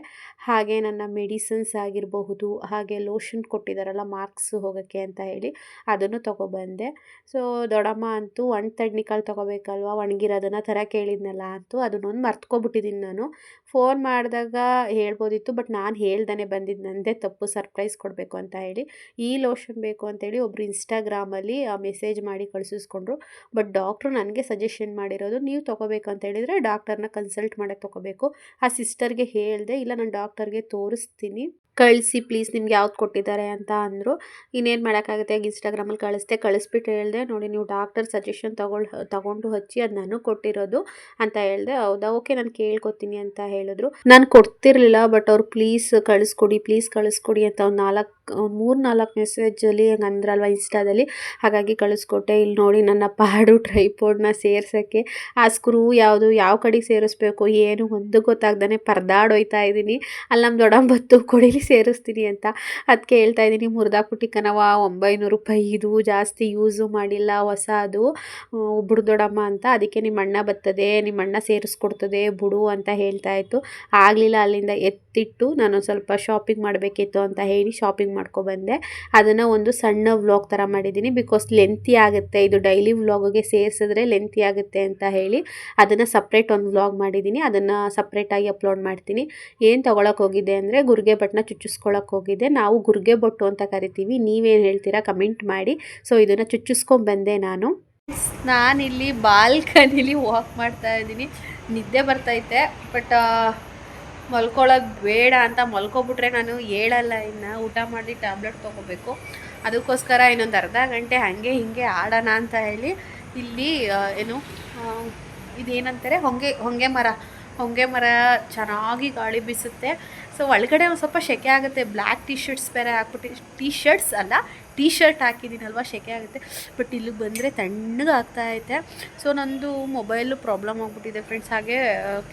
ಹಾಗೆ ನನ್ನ ಮೆಡಿಸಿನ್ಸ್ ಆಗಿರಬಹುದು, ಹಾಗೆ ಲೋಷನ್ ಕೊಟ್ಟಿದ್ದಾರಲ್ಲ ಮಾರ್ಕ್ಸ್ ಹೋಗೋಕ್ಕೆ ಅಂತ ಹೇಳಿ ಅದನ್ನು ತೊಗೊಬಂದೆ ಸೊ ದೊಡ್ಡಮ್ಮ ಅಂತೂ ಒಣ ತಡ್ನಿಕಾಳು ತೊಗೋಬೇಕಲ್ವ? ಒಣಗಿರೋದನ್ನು ಥರ ಕೇಳಿದ್ನಲ್ಲ ಅಂತೂ ಅದನ್ನೊಂದು ಮರ್ತ್ಕೊಬಿಟ್ಟಿದ್ದೀನಿ ನಾನು. ಫೋನ್ ಮಾಡಿದಾಗ ಹೇಳ್ಬೋದಿತ್ತು ಬಟ್ ನಾನು ಹೇಳ್ದೇ ಬಂದಿದ್ದು ನನ್ನದೇ ತಪ್ಪು ಸರ್ಪ್ರೈಸ್ ಕೊಡಬೇಕು ಅಂತ ಹೇಳಿ. ಈ ಲೋಷನ್ ಬೇಕು ಅಂತೇಳಿ ಒಬ್ರು ಇನ್ಸ್ಟಾಗ್ರಾಮಲ್ಲಿ ಮೆಸೇಜ್ ಮಾಡಿ ಕಳಿಸಿಸ್ಕೊಂಡ್ರು. ಬಟ್ ಡಾಕ್ಟ್ರು ನನಗೆ ಸಜೆಷನ್ ಮಾಡಿರೋದು, ನೀವು ತೊಗೋಬೇಕು ಅಂತ ಹೇಳಿದರೆ ಡಾಕ್ಟರ್ನ ಕನ್ಸಲ್ಟ್ ಮಾಡಕ್ಕೆ ತೊಗೋಬೇಕು ಆ ಸಿಸ್ಟರ್ಗೆ ಹೇಳಿದೆ, ಇಲ್ಲ, ನಾನು ಡಾಕ್ಟರ್ಗೆ ತೋರಿಸ್ತೀನಿ. ಕಳಿಸಿ ಪ್ಲೀಸ್ ನಿಮ್ಗೆ ಯಾವ್ದು ಕೊಟ್ಟಿದ್ದಾರೆ ಅಂತ ಅಂದರು. ಇನ್ನೇನು ಮಾಡೋಕ್ಕಾಗುತ್ತೆ? ಇನ್ಸ್ಟಾಗ್ರಾಮಲ್ಲಿ ಕಳಿಸ್ದೆ, ಕಳಿಸ್ಬಿಟ್ಟು ಹೇಳಿದೆ, ನೋಡಿ, ನೀವು ಡಾಕ್ಟರ್ ಸಜೆಷನ್ ತಗೊಳ್, ತಗೊಂಡು ಹಚ್ಚಿ, ಅದು ನನಗೆ ಕೊಟ್ಟಿರೋದು ಅಂತ ಹೇಳಿದೆ. ಹೌದಾ? ಓಕೆ, ನಾನು ಕೇಳ್ಕೊತೀನಿ ಅಂತ ಹೇಳಿದ್ರು. ನಾನು ಕೊಡ್ತಿರ್ಲಿಲ್ಲ, ಬಟ್ ಅವ್ರು ಪ್ಲೀಸ್ ಕಳಿಸ್ಕೊಡಿ ಪ್ಲೀಸ್ ಕಳಿಸ್ಕೊಡಿ ಅಂತ ಒಂದು ನಾಲ್ಕು ಒಂದು ಮೂರು ನಾಲ್ಕು ಮೆಸೇಜಲ್ಲಿ ಹಂಗೆ ಅಂದ್ರಲ್ವ ಇನ್ಸ್ಟಾದಲ್ಲಿ, ಹಾಗಾಗಿ ಕಳಿಸ್ಕೊಟ್ಟೆ. ಇಲ್ಲಿ ನೋಡಿ ನನ್ನ ಪಾಡು ಟ್ರೈಪೋಡ್ನ ಸೇರ್ಸೋಕ್ಕೆ. ಆ ಸ್ಕ್ರೂ ಯಾವುದು, ಯಾವ ಕಡೆಗೆ ಸೇರಿಸ್ಬೇಕು, ಏನು ಒಂದು ಗೊತ್ತಾಗ್ದೇ ಪರದಾಡೋಯ್ತಾ ಇದ್ದೀನಿ. ಅಲ್ಲಿ ನಮ್ಮ ದೊಡ್ಡಮ್ಮ ಬತ್ತು ಕೊಡಿಲಿ ಸೇರಿಸ್ತೀನಿ ಅಂತ. ಅದಕ್ಕೆ ಹೇಳ್ತಾ ಇದ್ದೀನಿ ಮುರಿದಾಕ್ಬಿಟ್ಟು ಕಣವ ಒಂಬೈನೂರು ರೂಪಾಯಿ ಇದು ಜಾಸ್ತಿ ಯೂಸು ಮಾಡಿಲ್ಲ ಹೊಸ ಅದು ಒಬ್ಬರು ದೊಡ್ಡಮ್ಮ ಅಂತ, ಅದಕ್ಕೆ ನಿಮ್ಮ ಅಣ್ಣ ಬರ್ತದೆ ನಿಮ್ಮ ಅಣ್ಣ ಸೇರಿಸ್ಕೊಡ್ತದೆ, ಬುಡು ಅಂತ ಹೇಳ್ತಾ ಇತ್ತು. ಆಗಲಿಲ್ಲ ಅಲ್ಲಿಂದ ಎತ್ತಿಟ್ಟು ನಾನು ಸ್ವಲ್ಪ ಶಾಪಿಂಗ್ ಮಾಡಬೇಕಿತ್ತು ಅಂತ ಹೇಳಿ ಶಾಪಿಂಗ್ ಮಾಡ್ಕೊಬಂದೆ ಅದನ್ನು ಒಂದು ಸಣ್ಣ ವ್ಲಾಗ್ ಥರ ಮಾಡಿದ್ದೀನಿ ಬಿಕಾಸ್ ಲೆಂತಿ ಆಗುತ್ತೆ. ಇದು ಡೈಲಿ ವ್ಲಾಗ್ಗೆ ಸೇರಿಸಿದ್ರೆ ಲೆಂತಿ ಆಗುತ್ತೆ ಅಂತ ಹೇಳಿ ಅದನ್ನು ಸಪ್ರೇಟ್ ಒಂದು ವ್ಲಾಗ್ ಮಾಡಿದ್ದೀನಿ ಅದನ್ನು ಸಪ್ರೇಟಾಗಿ ಅಪ್ಲೋಡ್ ಮಾಡ್ತೀನಿ. ಏನು ತೊಗೊಳಕ್ಕೆ ಹೋಗಿದ್ದೆ ಅಂದರೆ ಗುರ್ಗೆ ಬಟ್ನ ಚುಚ್ಚಿಸ್ಕೊಳಕ್ಕೆ ಹೋಗಿದ್ದೆ. ನಾವು ಗುರ್ಗೆ ಬೊಟ್ಟು ಅಂತ ಕರಿತೀವಿ. ನೀವೇನು ಹೇಳ್ತೀರಾ ಕಮೆಂಟ್ ಮಾಡಿ. ಸೊ ಇದನ್ನು ಚುಚ್ಚಿಸ್ಕೊಂಡು ಬಂದೆ ನಾನು. ನಾನಿಲ್ಲಿ ಬಾಲ್ಕನಿಲಿ ವಾಕ್ ಮಾಡ್ತಾ ಇದ್ದೀನಿ. ನಿದ್ದೆ ಬರ್ತೈತೆ. ಬಟ್ ಮಲ್ಕೊಳ್ಳೋದು ಬೇಡ ಅಂತ ಮಲ್ಕೊಬಿಟ್ರೆ ನಾನು ಹೇಳಲ್ಲ. ಇನ್ನು ಊಟ ಮಾಡಿ ಟ್ಯಾಬ್ಲೆಟ್ ತೊಗೋಬೇಕು. ಅದಕ್ಕೋಸ್ಕರ ಇನ್ನೊಂದು ಅರ್ಧ ಗಂಟೆ ಹಾಗೆ ಹೀಗೆ ಆಡೋಣ ಅಂತ ಹೇಳಿ ಇಲ್ಲಿ ಏನು ಇದೇನಂತಾರೆ, ಹೊಂಗೆ ಹೊಂಗೆ ಮರ. ಹೊಂಗೆ ಮರ ಚೆನ್ನಾಗಿ ಗಾಳಿ ಬೀಸುತ್ತೆ. ಸೊ ಒಳಗಡೆ ಒಂದು ಸ್ವಲ್ಪ ಶೆಕೆ ಆಗುತ್ತೆ. ಬ್ಲ್ಯಾಕ್ ಟೀ ಶರ್ಟ್ಸ್ ಬೇರೆ ಹಾಕ್ಬಿಟ್ಟು ಟೀ ಶರ್ಟ್ಸ್ ಅಲ್ಲ ಟೀ ಶರ್ಟ್ ಹಾಕಿದ್ದೀನಲ್ವ, ಶೆಕೆ ಆಗುತ್ತೆ. ಬಟ್ ಇಲ್ಲಿಗೆ ಬಂದರೆ ತಣ್ಣಗೆ ಆಗ್ತಾ ಐತೆ. ಸೊ ನಂದು ಮೊಬೈಲು ಪ್ರಾಬ್ಲಮ್ ಆಗಿಬಿಟ್ಟಿದೆ ಫ್ರೆಂಡ್ಸ್ ಹಾಗೆ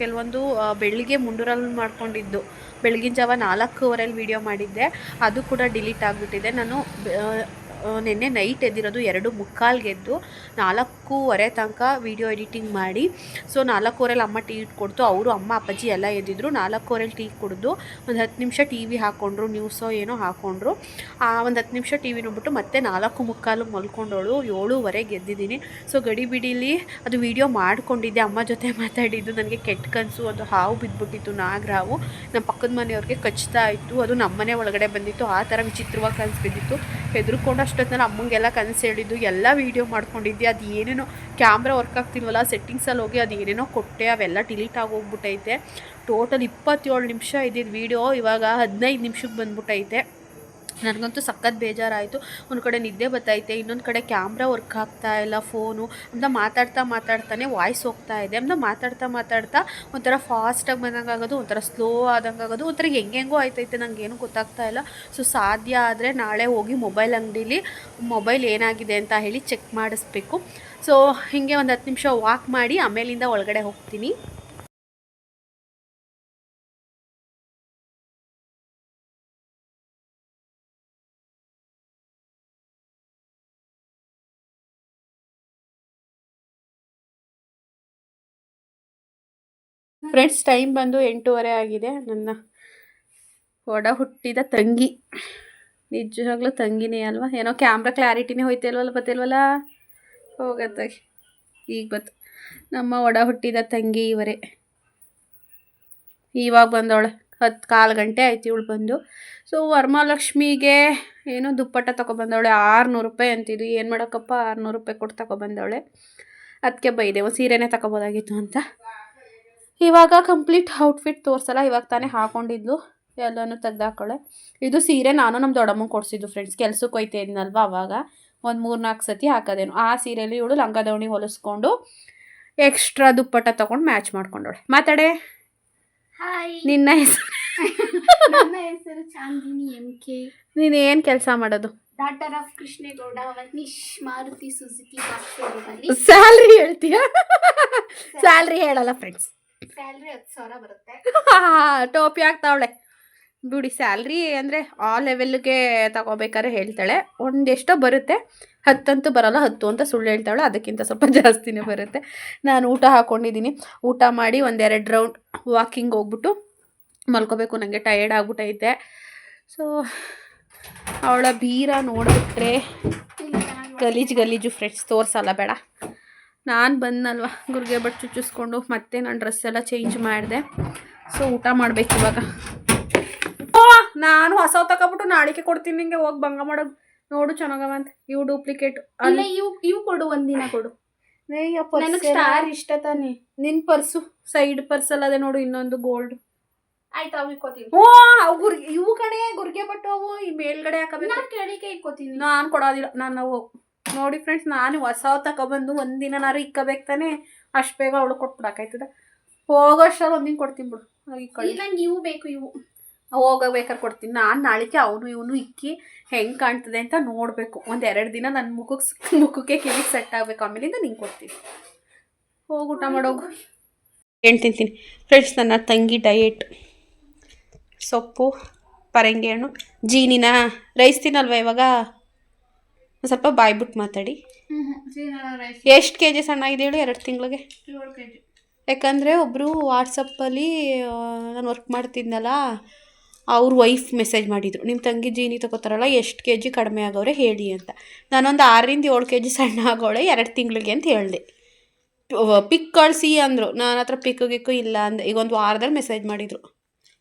ಕೆಲವೊಂದು ಬೆಳಗ್ಗೆ ಮುಂಡೂರಲ್ಲಿ ಮಾಡ್ಕೊಂಡಿದ್ದು. ಬೆಳಗಿನ ಜಾವ ನಾಲ್ಕೂವರೆಯಲ್ಲಿ ವೀಡಿಯೋ ಮಾಡಿದ್ದೆ. ಅದು ಕೂಡ ಡಿಲೀಟ್ ಆಗಿಬಿಟ್ಟಿದೆ. ನಾನು ನಿನ್ನೆ ನೈಟ್ ಎದ್ದಿರೋದು ಎರಡು ಮುಕ್ಕಾಲ್ಗೆ ಎದ್ದು ನಾಲ್ಕೂವರೆ ತನಕ ವೀಡಿಯೋ ಎಡಿಟಿಂಗ್ ಮಾಡಿ. ಸೊ, ನಾಲ್ಕೂವರೆಲಿ ಅಮ್ಮ ಟೀ ಇಟ್ಕೊಡ್ತು ಅವರು ಅಮ್ಮ, ಅಪ್ಪಾಜಿ ಎಲ್ಲ ಎದ್ದಿದ್ರು. ನಾಲ್ಕೂವರೆಲಿ ಟೀ ಕುಡಿದು ಒಂದು ಹತ್ತು ನಿಮಿಷ ಟಿ ವಿ ಹಾಕ್ಕೊಂಡ್ರು ನ್ಯೂಸೋ ಏನೋ ಹಾಕ್ಕೊಂಡ್ರು ಒಂದು ಹತ್ತು ನಿಮಿಷ ಟಿ ವಿ ನೋಡ್ಬಿಟ್ಟು ಮತ್ತೆ ನಾಲ್ಕು ಮುಕ್ಕಾಲು ಮಲ್ಕೊಂಡವಳು. ಏಳುವರೆಗೆ ಗೆದ್ದಿದ್ದೀನಿ. ಸೊ, ಗಡಿ ಬಿಡಿಲಿ ಅದು ವಿಡಿಯೋ ಮಾಡಿಕೊಂಡಿದ್ದೆ. ಅಮ್ಮ ಜೊತೆ ಮಾತಾಡಿದ್ದು. ನನಗೆ ಕೆಟ್ಟ ಕನಸು, ಅದು ಹಾವು ಬಿದ್ದುಬಿಟ್ಟಿತ್ತು ನಾಗರಾವು ನಮ್ಮ ಪಕ್ಕದ ಮನೆಯವ್ರಿಗೆ ಕಚ್ತಾ ಇತ್ತು. ಅದು ನಮ್ಮನೆ ಒಳಗಡೆ ಬಂದಿತ್ತು. ಆ ಥರ ವಿಚಿತ್ರವಾಗಿ ಕನಸು ಬಿದ್ದಿತ್ತು. ಹೆದರ್ಕೊಂಡು ಅಷ್ಟೊತ್ತಿನಲ್ಲಿ ಅಮ್ಮಂಗೆಲ್ಲ ಕನಸು ಹೇಳಿದ್ದು, ಎಲ್ಲ ವೀಡಿಯೋ ಮಾಡ್ಕೊಂಡಿದ್ದೆ, ಅದು ಏನೇನೋ ಕ್ಯಾಮ್ರಾ ವರ್ಕ್ ಆಗ್ತಿಲ್ವಲ್ಲ ಸೆಟ್ಟಿಂಗ್ಸಲ್ಲಿ ಹೋಗಿ ಅದು ಏನೇನೋ ಕೊಟ್ಟೆ, ಅವೆಲ್ಲ ಡಿಲೀಟ್ ಆಗೋಗ್ಬಿಟ್ಟೈತೆ ಟೋಟಲ್ ಇಪ್ಪತ್ತೇಳು ನಿಮಿಷ ಇದ್ದಿದ್ದು ವೀಡಿಯೋ ಇವಾಗ ಹದಿನೈದು ನಿಮಿಷಕ್ಕೆ ಬಂದ್ಬಿಟ್ಟೈತೆ ನನಗಂತೂ ಸಖತ್ ಬೇಜಾರಾಯಿತು. ಒಂದು ಕಡೆ ನಿದ್ದೆ ಬರ್ತೈತೆ ಇನ್ನೊಂದು ಕಡೆ ಕ್ಯಾಮ್ರಾ ವರ್ಕ್ ಆಗ್ತಾ ಇಲ್ಲ ಫೋನು ಅಂತ ಮಾತಾಡ್ತಾ ಮಾತಾಡ್ತಾನೆ ವಾಯ್ಸ್ ಹೋಗ್ತಾ ಇದೆ. ಅಂತ ಮಾತಾಡ್ತಾ ಮಾತಾಡ್ತಾ ಒಂಥರ ಫಾಸ್ಟಾಗಿ ಬಂದಂಗೆ ಆಗೋದು, ಒಂಥರ ಸ್ಲೋ ಆದಂಗೆ ಆಗೋದು. ಒಂಥರ ಹೆಂಗೆಂಗೋ ಆಯ್ತೈತೆ ನನಗೇನು ಗೊತ್ತಾಗ್ತಾ ಇಲ್ಲ. ಸೊ ಸಾಧ್ಯ ಆದರೆ ನಾಳೆ ಹೋಗಿ ಮೊಬೈಲ್ ಅಂಗಡೀಲಿ ಮೊಬೈಲ್ ಏನಾಗಿದೆ ಅಂತ ಹೇಳಿ ಚೆಕ್ ಮಾಡಿಸ್ಬೇಕು. ಸೊ ಹೀಗೆ ಒಂದು ಹತ್ತು ನಿಮಿಷ ವಾಕ್ ಮಾಡಿ ಆಮೇಲಿಂದ ಒಳಗಡೆ ಹೋಗ್ತೀನಿ. ಫ್ರೆಂಡ್ಸ್ ಟೈಮ್ ಬಂದು ಎಂಟೂವರೆ ಆಗಿದೆ. ನನ್ನ ಒಡ ಹುಟ್ಟಿದ ತಂಗಿ. ನಿಜವಾಗ್ಲೂ ತಂಗಿನೇ ಅಲ್ವಾ? ಏನೋ ಕ್ಯಾಮ್ರಾ ಕ್ಲಾರಿಟಿನೇ ಹೋಯ್ತಲ್ವಲ್ಲ ಬತ್ತಿಲ್ವಲ್ಲ? ಹೋಗತ್ತೆ. ಈಗ ಬತ್ತು ನಮ್ಮ ಒಡ ಹುಟ್ಟಿದ ತಂಗಿ ಇವರೇ. ಇವಾಗ ಬಂದವಳೆ. ಹತ್ತು ಕಾಲು ಗಂಟೆ ಆಯ್ತು ಇವಳು ಬಂದು. ಸೊ ವರಮಹಾಲಕ್ಷ್ಮಿಗೆ ಏನೋ ದುಪ್ಪಟ್ಟ ತೊಗೊಬಂದವಳೆ ಆರುನೂರು ರೂಪಾಯಿ ಅಂತಿದ್ದು ಏನು ಮಾಡೋಕ್ಕಪ್ಪ ಆರುನೂರು ರೂಪಾಯಿ ಕೊಟ್ಟು ತಗೊಬಂದವಳೆ ಅದಕ್ಕೆ ಬೈದೆ. ಒಂದು ಸೀರೆನೇ ತಗೋಬೋದಾಗಿತ್ತು ಅಂತ. ಇವಾಗ ಕಂಪ್ಲೀಟ್ ಔಟ್ಫಿಟ್ ತೋರಿಸಲ್ಲ ಇವಾಗ ತಾನೇ ಹಾಕೊಂಡಿದ್ಲು ಎಲ್ಲನೂ ತೆಗ್ದಾಕೊಳ್ಳೆ. ಇದು ಸೀರೆ ನಾನು ನಮ್ಮ ದೊಡ್ಡಮ್ಮ ಕೊಡಿಸಿದ್ದು ಫ್ರೆಂಡ್ಸ್ ಕೆಲ್ಸಕ್ಕೆ ಹೋಯ್ತಾ ಇದ್ನಲ್ವ ಅವಾಗ? ಒಂದು ಮೂರು ನಾಲ್ಕು ಸತಿ ಹಾಕೋದೇನು. ಆ ಸೀರೆಯಲ್ಲಿ ಇವಳು ಲಂಗ ದೋಣಿ ಹೊಲಿಸ್ಕೊಂಡು ಎಕ್ಸ್ಟ್ರಾ ದುಪ್ಪಟ್ಟ ತೊಗೊಂಡು ಮ್ಯಾಚ್ ಮಾಡ್ಕೊಂಡೋಳೆ ಮಾತಾಡೆ. ನಿನ್ನ ಹೆಸರು? ನನ್ನ ಹೆಸರು ಚಾಂದಿನಿ ಎಂ ಕೆ ನೀನು ಏನು ಕೆಲಸ ಮಾಡೋದು? ಡಾಟರ್ ಆಫ್ ಕೃಷ್ಣೇಗೌಡ ವನಿಶ್ ಮಾರುತಿ ಸುಜುಕಿ ಬಾಕ್ಸಲ್ಲಿ ಸ್ಯಾಲ್ರಿ ಹೇಳ್ತೀಯ? ಸ್ಯಾಲ್ರಿ ಹೇಳಲ್ಲ ಫ್ರೆಂಡ್ಸ್ ಸ್ಯಾಲ್ರಿ ಹತ್ತು ಸಾವಿರ ಬರುತ್ತೆ. ಟೋಪಿ ಆಗ್ತಾವಳೆ ಬಿಡಿ ಸ್ಯಾಲ್ರಿ ಅಂದರೆ ಆ ಲೆವೆಲ್ಗೆ ತಗೋಬೇಕಾದ್ರೆ ಹೇಳ್ತಾಳೆ. ಒಂದೆಷ್ಟೋ ಬರುತ್ತೆ. ಹತ್ತಂತೂ ಬರಲ್ಲ ಹತ್ತು ಅಂತ ಸುಳ್ಳು ಹೇಳ್ತಾಳೆ ಅದಕ್ಕಿಂತ ಸ್ವಲ್ಪ ಜಾಸ್ತಿನೇ ಬರುತ್ತೆ. ನಾನು ಊಟ ಹಾಕ್ಕೊಂಡಿದ್ದೀನಿ ಊಟ ಮಾಡಿ ಒಂದೆರಡು ರೌಂಡ್ ವಾಕಿಂಗ್ ಹೋಗ್ಬಿಟ್ಟು ಮಲ್ಕೋಬೇಕು. ನನಗೆ ಟಯರ್ಡ್ ಆಗ್ಬಿಟ್ಟೈತೆ. ಸೊ ಅವಳ ಬೀರ ನೋಡಿಬಿಟ್ರೆ ಗಲೀಜು ಗಲೀಜು ಫ್ರೆಂಡ್ಸ್ ತೋರಿಸಲ್ಲ ಬೇಡ. ನಾನು ಬಂದಲ್ವ ಗುರ್ಗೆ ಬಟ್ ಚುಚ್ಚಿಸ್ಕೊಂಡು ಮತ್ತೆ ನಾನು ಡ್ರೆಸ್ ಎಲ್ಲ ಚೇಂಜ್ ಮಾಡಿದೆ. ಸೊ ಊಟ ಮಾಡ್ಬೇಕು ಇವಾಗ. ಓ ನಾನು ಹೊಸ ತಗೊಬಿಟ್ಟು ನಾಳಿಕೆ ಕೊಡ್ತೀನಿ ನಿಂಗೆ ಹೋಗಿ ಭಂಗ ಮಾಡೋದು ನೋಡು ಚೆನ್ನಾಗವ ಅಂತ. ಇವು ಡೂಪ್ಲಿಕೇಟ್ ಇಲ್ಲ ಇವು ಇವು ಕೊಡು ಒಂದಿನ ಕೊಡು. ನನಗೆ ಸ್ಟಾರ್ ಇಷ್ಟ ತಾನೆ. ನಿನ್ ಪರ್ಸು ಸೈಡ್ ಪರ್ಸಲ್ ಅದೇ ನೋಡು ಇನ್ನೊಂದು ಗೋಲ್ಡ್ ಆಯ್ತು ಅವು ಇಕ್ಕೋತೀನಿ. ಓ ಅವು ಗುರ್ಗೆ ಇವು ಕಡೆ ಗುರ್ಗೆ ಬಟ್ಟು ಅವು ಈ ಮೇಲ್ಗಡೆ ಹಾಕಬೇಕು. ನಾನು ಕೆಳಗೆ ಇಕ್ಕೋತೀನಿ. ನಾನು ಕೊಡೋದಿಲ್ಲ ನಾನು ನಾವು ನೋಡಿ ಫ್ರೆಂಡ್ಸ್ ನಾನು ಹೊಸ ತಗೊಬಂದು ಒಂದಿನಾರು ಇಕ್ಕಬೇಕು ತಾನೆ. ಅಷ್ಟು ಬೇಗ ಅವಳು ಹೋಗೋ ಅಷ್ಟಲ್ಲಿ ಒಂದಿನ ಕೊಡ್ತೀನಿ ಬಿಡು. ಇಲ್ಲ ನಂಗೆ ಇವು ಬೇಕು ಇವು. ಹೋಗಬೇಕಾದ್ರೆ ಕೊಡ್ತೀನಿ. ನಾನು ನಾಳೆಗೆ ಅವನು ಇವನು ಇಕ್ಕಿ ಹೆಂಗೆ ಕಾಣ್ತದೆ ಅಂತ ನೋಡಬೇಕು. ಒಂದು ಎರಡು ದಿನ ನನ್ನ ಮುಖಕ್ಕೆ ಮುಖಕ್ಕೆ ಕಿವಿಗೆ ಸೆಟ್ ಆಗಬೇಕು. ಆಮೇಲಿಂದ ನಿಂಗೆ ಕೊಡ್ತೀನಿ. ಹೋಗಿ ಊಟ ಮಾಡೋಗು. ಏನು ತಿಂತೀನಿ? ಫ್ರೆಂಡ್ಸ್ ನನ್ನ ತಂಗಿ ಡಯೆಟ್ ಸೊಪ್ಪು ಪರಂಗಿ ಹಣ್ಣು ಜೀನಿನ ರೈಸ್ ತಿನ್ನಲ್ವ ಇವಾಗ? ಸ್ವಲ್ಪ ಬಾಯ್ಬಿಟ್ಟು ಮಾತಾಡಿ. ಎಷ್ಟು ಕೆ ಜಿ ಸಣ್ಣ ಇದೆ ಹೇಳು ಎರಡು ತಿಂಗಳಿಗೆ? ಯಾಕಂದರೆ ಒಬ್ಬರು ವಾಟ್ಸಪ್ಪಲ್ಲಿ ನಾನು ವರ್ಕ್ ಮಾಡ್ತಿದ್ನಲ್ಲ, ಅವ್ರ ವೈಫ್ ಮೆಸೇಜ್ ಮಾಡಿದರು. ನಿಮ್ಮ ತಂಗಿ ಜೀನಿ ತಗೋತಾರಲ್ಲ, ಎಷ್ಟು ಕೆ ಜಿ ಕಡಿಮೆ ಆಗೋರೆ ಹೇಳಿ ಅಂತ. ನಾನೊಂದು ಆರರಿಂದ ಏಳು ಕೆ ಜಿ ಸಣ್ಣ ಆಗೋಳೆ ಎರಡು ತಿಂಗಳಿಗೆ ಅಂತ ಹೇಳಿದೆ. ಪಿಕ್ ಕಳಿಸಿ ಅಂದರು. ನನ್ನ ಹತ್ರ ಪಿಕ್ ಗಿಕ್ಕು ಇಲ್ಲ ಅಂದೆ. ಈಗ ಒಂದು ವಾರದಲ್ಲಿ ಮೆಸೇಜ್ ಮಾಡಿದರು.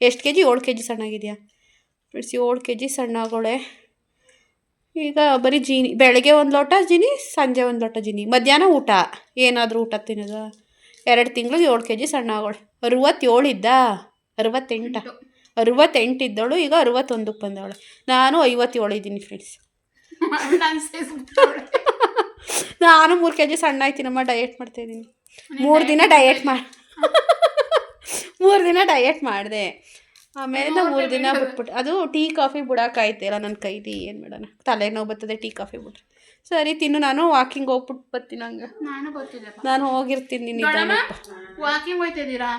ಎಷ್ಟು ಕೆ ಜಿ ಏಳು ಕೆ ಜಿ ಸಣ್ಣ ಆಗಿದೆಯಾ? ಫ್ರೆಂಡ್ಸ್, ಏಳು ಕೆ ಜಿ ಸಣ್ಣ ಆಗೋಳೆ ಈಗ ಬರೀ ಜೀನಿ ಬೆಳಗ್ಗೆ ಒಂದು ಲೋಟ ಜೀನಿ ಸಂಜೆ ಒಂದು ಲೋಟ ಜೀನಿ ಮಧ್ಯಾಹ್ನ ಊಟ. ಏನಾದರೂ ಊಟ ತಿನ್ನೋದು? ಎರಡು ತಿಂಗಳು ಏಳು ಕೆ ಜಿ ಸಣ್ಣ ಆಗೋಳೆ. ಅರುವತ್ತೇಳು ಇದ್ದ? ಅರುವತ್ತೆಂಟ. ಅರುವತ್ತೆಂಟು ಇದ್ದವಳು ಈಗ ಅರುವತ್ತೊಂದಕ್ಕೆ ಬಂದವಳು. ನಾನು ಐವತ್ತೇಳು ಇದ್ದೀನಿ ಫ್ರೆಂಡ್ಸ್ ನಾನು ಮೂರು ಕೆ ಜಿ ಸಣ್ಣ ಆಯ್ತೀನಮ್ಮ ಡಯೆಟ್ ಮಾಡ್ತಾಯಿದ್ದೀನಿ ಮೂರು ದಿನ ಡಯೆಟ್ ಮಾಡಿ ಮೂರು ದಿನ ಡಯಟ್ ಮಾಡಿದೆ. ಆಮೇಲಿಂದ ಮೂರು ದಿನ ಬಿಟ್ಬಿಟ್ಟು ಅದು ಟೀ ಕಾಫಿ ಬಿಡೋಕ್ಕಾಯ್ತಿಲ್ಲ ನನ್ನ ಕೈಲಿ ಏನು ಮಾಡೋಣ? ತಲೆನೋವು ಬರ್ತದೆ ಟೀ ಕಾಫಿ ಬಿಟ್ರೆ. ಸರಿ ತಿನ್ನು. ನಾನು ವಾಕಿಂಗ್ ಹೋಗ್ಬಿಟ್ಟು ಬರ್ತೀನಿ ಹಂಗೆ. ನಾನು ಗೊತ್ತಿಲ್ಲ ನಾನು ಹೋಗಿರ್ತೀನಿ ನಿಧಾನ ವಾಕಿಂಗ್ ಹೋಯ್ತಿದ್ದೀರಾ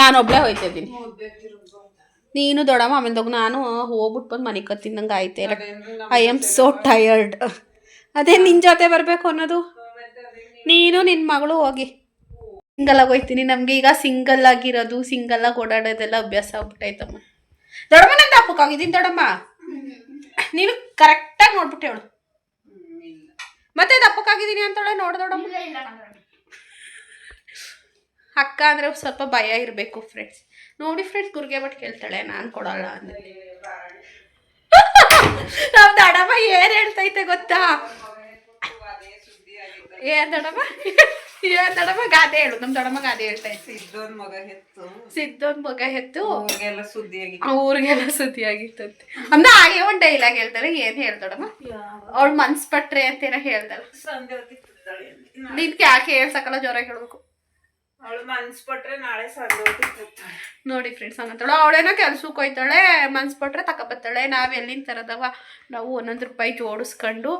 ನಾನು ಒಬ್ಬಳೇ ಹೋಯ್ತಿದ್ದೀನಿ ನೀನು ದೊಡಮ್ಮ ಆಮೇಲೆ ದೊಡ್ಡ ನಾನು ಹೋಗ್ಬಿಟ್ಟು ಬಂದು ಮನೆ ಆಯ್ತು ಇಲ್ಲ. ಐ ಆಮ್ ಸೋ ಟಯರ್ಡ್ ಅದೇ ನಿನ್ನ ಜೊತೆ ಬರಬೇಕು ಅನ್ನೋದು. ನೀನು ನಿನ್ನ ಮಗಳು ಹೋಗಿ. ಸಿಂಗಲ್ ಆಗಿ ಹೋಯ್ತೀನಿ. ನಮಗೆ ಈಗ ಸಿಂಗಲ್ ಆಗಿರೋದು ಸಿಂಗಲ್ ಆಗಿ ಓಡಾಡೋದೆಲ್ಲ ಅಭ್ಯಾಸ ಆಗ್ಬಿಟ್ಟೈತಮ್ಮ ದೊಡ್ಡಮ್ಮ ನಂತ ದಪ್ಪಕ್ಕಾಗಿದ್ದೀನಿ ದೊಡ್ಡಮ್ಮ? ನೀನು ಕರೆಕ್ಟಾಗಿ ನೋಡ್ಬಿಟ್ಟೆ ಅವಳು ಮತ್ತೆ ದಪ್ಪಕ್ಕಾಗಿದ್ದೀನಿ ಅಂತವಳೆ ನೋಡ ದೊಡ್ಡಮ್ಮ. ಅಕ್ಕ ಅಂದರೆ ಸ್ವಲ್ಪ ಭಯ ಇರಬೇಕು ಫ್ರೆಂಡ್ಸ್ ನೋಡಿ ಫ್ರೆಂಡ್ಸ್ ಗುರ್ಗೆ ಬಟ್ ಕೇಳ್ತಾಳೆ ನಾನು ಕೊಡಲ್ಲ ಅಂದ್ರೆ. ನಮ್ಮ ದಡಮ್ಮ ಏನು ಹೇಳ್ತೈತೆ ಗೊತ್ತಾ? ಏನ್ ದಡಮ್ಮ ಏನ್ ದಡಮ್ಮ ಗಾದೆ ಹೇಳು ನಮ್ ದೊಡ್ಡಮ್ಮ ಗಾದೆ ಹೇಳ್ತಾ ಇತ್ತು ಸಿದ್ದೊಂದ್ ಮಗ ಹೆತ್ತು. ಸಿದ್ದೊಂದ್ ಮಗ ಹೆತ್ತು. ಊರಿಗೆಲ್ಲ ಸುದ್ದಿಯಾಗಿ ಊರಿಗೆಲ್ಲ ಸುದ್ದಿ ಆಗಿತ್ತಂತೆ ಅಂದ ಹಾಗೆ ಒಂದು ಡೈಲಾಗ್ ಹೇಳ್ತಾರೆ ಏನ್ ಹೇಳ್ದೊಡಮ್ಮ ಅವ್ಳು ಮನ್ಸ್ ಪಟ್ರೆ ಅಂತ ಏನೋ ಹೇಳ್ತಾಳೆ. ನಿನ್ಗೆ ಯಾಕೆ ಹೇಳ್ಸಕಲ್ಲ ಜ್ವರ ಹೇಳ್ಬೇಕು. ಅವಳು ನಾಳೆ ನೋಡಿ ಫ್ರೆಂಡ್ಸ್ ಹಂಗಂತಾಳೆ ಅವಳೇನೋ ಕೆಲ್ಸಕ್ಕೆ ಹೋಯ್ತಾಳೆ ಮನ್ಸು ಪಟ್ರೆ ತಗೊಬತ್ತಾಳೆ ನಾವು ಎಲ್ಲಿಂದ ತರದವ? ನಾವು ಒಂದೊಂದು ರೂಪಾಯಿ ಜೋಡಿಸ್ಕೊಂಡು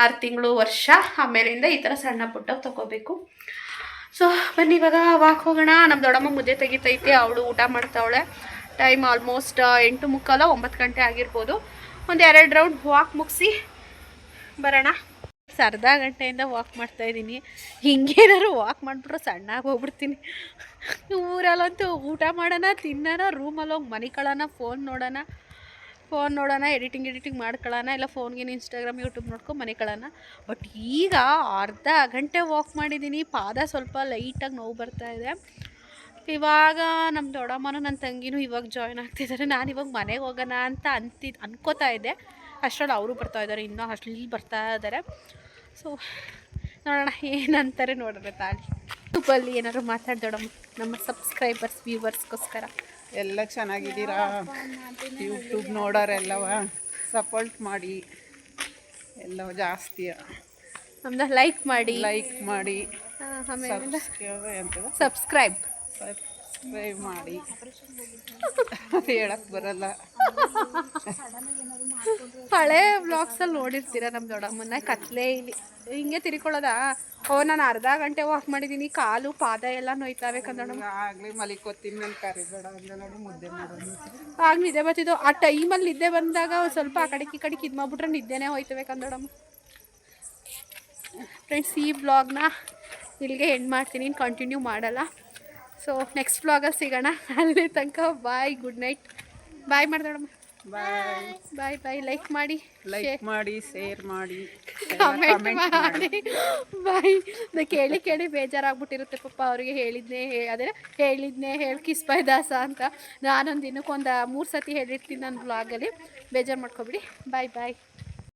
ಆರು ತಿಂಗಳು ವರ್ಷ ಆಮೇಲಿಂದ ಈ ಥರ ಸಣ್ಣ ಪುಟ್ಟ ತಗೋಬೇಕು. ಸೊ ಬನ್ನಿ, ಇವಾಗ ವಾಕ್ ಹೋಗೋಣ. ನಮ್ಮ ದೊಡ್ಡಮ್ಮ ಮುದ್ದೆ ತೆಗಿತೈತಿ, ಅವಳು ಊಟ ಮಾಡ್ತಾವಳೆ. ಟೈಮ್ ಆಲ್ಮೋಸ್ಟ್ ಎಂಟು ಮುಕ್ಕಾಲ, ಒಂಬತ್ತು ಗಂಟೆ ಆಗಿರ್ಬೋದು. ಒಂದು ಎರಡು ರೌಂಡ್ ವಾಕ್ ಮುಗಿಸಿ ಬರೋಣ. ಅರ್ಧ ಗಂಟೆಯಿಂದ ವಾಕ್ ಮಾಡ್ತಾ ಇದ್ದೀನಿ. ಹಿಂಗೇನಾದ್ರು ವಾಕ್ ಮಾಡಿಬಿಟ್ರೆ ಸಣ್ಣಾಗಿ ಹೋಗ್ಬಿಡ್ತೀನಿ. ಊರಲ್ಲಂತೂ ಊಟ ಮಾಡೋಣ, ತಿನ್ನೋಣ ರೂಮಲ್ಲಿ ಹೋಗಿ ಮನಿಕೊಳ್ಳೋಣ ಫೋನ್ ನೋಡೋಣ. ಫೋನ್ ನೋಡೋಣ ಎಡಿಟಿಂಗ್ ಎಡಿಟಿಂಗ್ ಮಾಡ್ಕೊಳ್ಳೋಣ ಇಲ್ಲ ಫೋನ್ಗೇನು ಇನ್ಸ್ಟಾಗ್ರಾಮ್ ಯೂಟ್ಯೂಬ್ ನೋಡ್ಕೊಂಡು ಮನಿಕೊಳ್ಳೋಣ ಬಟ್ ಈಗ ಅರ್ಧ ಗಂಟೆ ವಾಕ್ ಮಾಡಿದ್ದೀನಿ. ಪಾದ ಸ್ವಲ್ಪ ಲೈಟಾಗಿ ನೋವು ಬರ್ತಾ ಇದೆ. ಇವಾಗ ನಮ್ಮ ದೊಡ್ಡಮ್ಮನೂ ನನ್ನ ತಂಗಿನೂ ಇವಾಗ ಜಾಯ್ನ್ ಆಗ್ತಿದ್ದಾರೆ ನಾನು ಇವಾಗ ಮನೆಗೆ ಹೋಗೋಣ ಅಂತ ಅಂತಿ, ಅನ್ಕೋತಾ ಇದ್ದೆ. ಅಷ್ಟರಲ್ಲಿ ಅವರು ಬರ್ತಾ ಇದ್ದಾರೆ, ಇನ್ನೂ ಅಷ್ಟಲ್ಲಿ ಬರ್ತಾ ಇದ್ದಾರೆ. ಸೊ ನೋಡೋಣ ಏನಂತಾರೆ ನೋಡ್ರಿ ತಾಳಿ. ಯೂಟ್ಯೂಬಲ್ಲಿ ಏನಾದ್ರು ಮಾತಾಡ್ದೋಣ ನಮ್ಮ ಸಬ್ಸ್ಕ್ರೈಬರ್ಸ್ ವ್ಯೂವರ್ಸ್ಗೋಸ್ಕರ ಎಲ್ಲ ಚೆನ್ನಾಗಿದ್ದೀರಾ? ಯೂಟ್ಯೂಬ್ ನೋಡೋರೆಲ್ಲವ ಸಪೋರ್ಟ್ ಮಾಡಿ. ಎಲ್ಲ ಜಾಸ್ತಿ ನಮ್ದು ಲೈಕ್ ಮಾಡಿ. ಲೈಕ್ ಮಾಡಿ. ಸಬ್ಸ್ಕ್ರೈಬ್ ಸಬ್ಸ್ಕ್ರೈಬ್ ಮಾಡಿ. ಅದು ಹೇಳಕ್ ಬರಲ್ಲ. ಹಳೆ ವ್ಲಾಗ್ಸಲ್ಲಿ ನೋಡಿರ್ತೀರ ನಮ್ಮ ದೊಡ್ಡಮ್ಮನ ಕತ್ಲೆ ಇಲ್ಲಿ. ಹಿಂಗೆ ತಿರ್ಕೊಳ್ಳೋದಾ? ಓ ನಾನು ಅರ್ಧ ಗಂಟೆ ವಾಕ್ ಮಾಡಿದ್ದೀನಿ ಕಾಲು ಪಾದ ಎಲ್ಲ ನೋಯ್ತಾವೆ ಕಂದೊಡಮ್ಮ ಆಗ್ಲಿ ಮಲಿಕೋತೀನಿ ನನ್ ಕರಿಬೇಡ ಅಂದ್ರೆ ಮುದ್ದೆ ಮಾಡೋದು. ಆಗ ನಿದ್ದೆ ಬರ್ತಿದ್ದು ಆ ಟೈಮಲ್ಲಿ ನಿದ್ದೆ ಬಂದಾಗ ಸ್ವಲ್ಪ ಆ ಕಡೆಗೆ ಈ ಕಡೆಗೆ ಇದು ಮಾಡ್ಬಿಟ್ರೆ ನಿದ್ದೆನೇ ಹೋಯ್ತವೆ ಕಂದೊಡಮ್ಮ ಫ್ರೆಂಡ್ಸ್ ಈ ಬ್ಲಾಗ್ನ ಇಲ್ಲಿಗೆ ಎಂಡ್ ಮಾಡ್ತೀನಿ. ಕಂಟಿನ್ಯೂ ಮಾಡಲ್ಲ. ಸೊ ನೆಕ್ಸ್ಟ್ ಬ್ಲಾಗಲ್ಲಿ ಸಿಗೋಣ. ಅಲ್ಲಿ ತನಕ ಬಾಯ್ ಗುಡ್ ನೈಟ್ ಬಾಯ್ ಮಾಡ್ದೊಡಮ್ಮ. ಬಾಯ್ ಬಾಯ್ ಬಾಯ್ ಲೈಕ್ ಮಾಡಿ ಲೈಕ್ ಮಾಡಿ ಶೇರ್ ಮಾಡಿ. ಕಮೆಂಟ್ ಮಾಡಿ. ಬಾಯ್ ನಾ ಕೇಳಿ ಕೇಳಿ ಬೇಜಾರಾಗ್ಬಿಟ್ಟಿರುತ್ತೆ ಪಪ್ಪ ಅವರಿಗೆ ಹೇಳಿದ್ನೇ ಹೇ- ಅದೇ ಹೇಳಿದ್ನೇ ಹೇಳಿ ಕಿಸ್ಬಾಯ್ ದಾಸ ಅಂತ. ನಾನೊಂದು ದಿನಕ್ಕೊಂದು ಮೂರು ಸತಿ ಹೇಳಿರ್ತೀನಿ ನನ್ನ ಬ್ಲಾಗಲ್ಲಿ ಬೇಜಾರು ಮಾಡ್ಕೊಬಿಡಿ. ಬಾಯ್ ಬಾಯ್